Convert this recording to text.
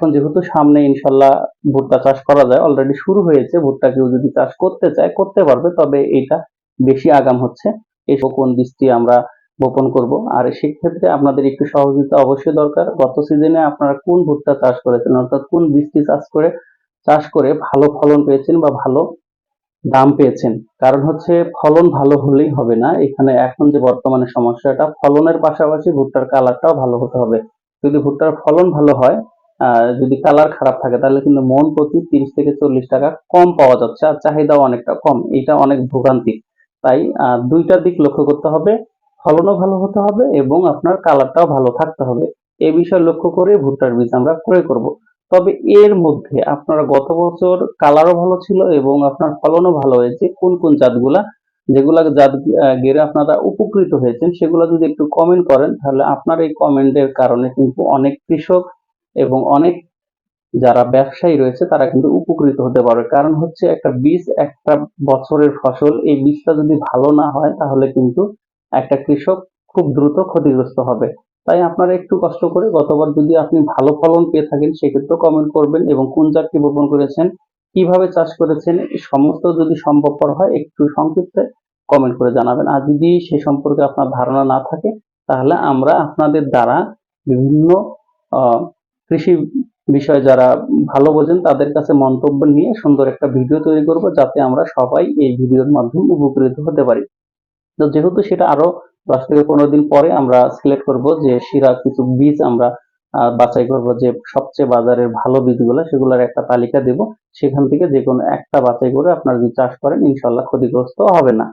এখন যেহেতু সামনে ইনশাল্লাহ ভুট্টা চাষ করা যায় অলরেডি শুরু হয়েছে, ভুট্টা কেউ যদি চাষ করতে চায়, করতে পারবে, তবে এটা বেশি আগাম হচ্ছে। এই কোন বীজটি আমরা বপন করব, আর সেক্ষেত্রে আপনাদের একটু সহযোগিতা অবশ্যই দরকার। গত সিজনে আপনারা কোন ভুট্টা চাষ করেছেন, অর্থাৎ কোন বীজটি চাষ করে চাষ করে ভালো ফলন পেয়েছেন বা ভালো দাম পেয়েছেন? কারণ হচ্ছে ফলন ভালো হলেই হবে না। এখানে এখন যে বর্তমানে সমস্যাটা, ফলনের পাশাপাশি ভুট্টার কালারটাও ভালো হতে হবে। যদি ভুট্টার ফলন ভালো হয় যদি কালার খারাপ থাকে, তাহলে কিন্তু মন প্রতি তিরিশ থেকে চল্লিশ টাকা কম পাওয়া যাচ্ছে আর চাহিদাও অনেকটা কম। এটা অনেক ভোগান্তি তাই দুইটা দিক লক্ষ্য করতে হবে। ফলনও ভালো হতে হবে এবং আপনার কালারটাও ভালো থাকতে হবে। এ বিষয় লক্ষ্য করে ভুট্টার বীজ আমরা ক্রয় করব। তবে এর মধ্যে আপনারা গত বছর কালারও ভালো ছিল এবং আপনার ফলনও ভালো হয়েছে। কোন কোন জাতগুলা? যেগুলা জাত গেড়ে আপনারা উপকৃত হয়েছেন, সেগুলো যদি একটু কমেন্ট করেন, তাহলে আপনার এই কমেন্টের কারণে কিন্তু অনেক কৃষক এবং অনেক যারা ব্যবসায়ী রয়েছে, তারা কিন্তু উপকৃত হতে পারবে। কারণ হচ্ছে একটা বীজ একটা বছরের ফসল, এই বীজটা যদি ভালো না হয়, তাহলে কিন্তু একটা কৃষক খুব দ্রুত ক্ষতিগ্রস্ত হবে। তাই আপনারা একটু কষ্ট করে গতবার যদি আপনি ভালো ফলন পেয়ে থাকেন সেক্ষেত্রে কমেন্ট করবেন এবং কোন জাতটি বপন করেছেন, কীভাবে চাষ করেছেন সমস্ত যদি সম্ভবপর হয়, একটু সংক্ষিপ্তে কমেন্ট করে জানাবেন। আর যদি সে সম্পর্কে আপনার ধারণা না থাকে, তাহলে আমরা আপনাদের দ্বারা বিভিন্ন কৃষি বিষয়ে যারা ভালো বোঝেন, তাদের কাছে মন্তব্য নিয়ে সুন্দর একটা ভিডিও তৈরি করব যাতে আমরা সবাই এই ভিডিওর মাধ্যমে উপকৃত হতে পারি। তো যেহেতু সেটা আরও দশ থেকে পনেরো দিন পরে আমরা সিলেক্ট করব যে সেরা কিছু বীজ আমরা বাছাই করব যে সবচেয়ে বাজারের ভালো বীজগুলো, সেগুলোর একটা তালিকা দেব। সেখান থেকে যে কোনো একটা বাছাই করে আপনারা যদি চাষ করেন ইনশাল্লাহ ক্ষতিগ্রস্ত হবে না।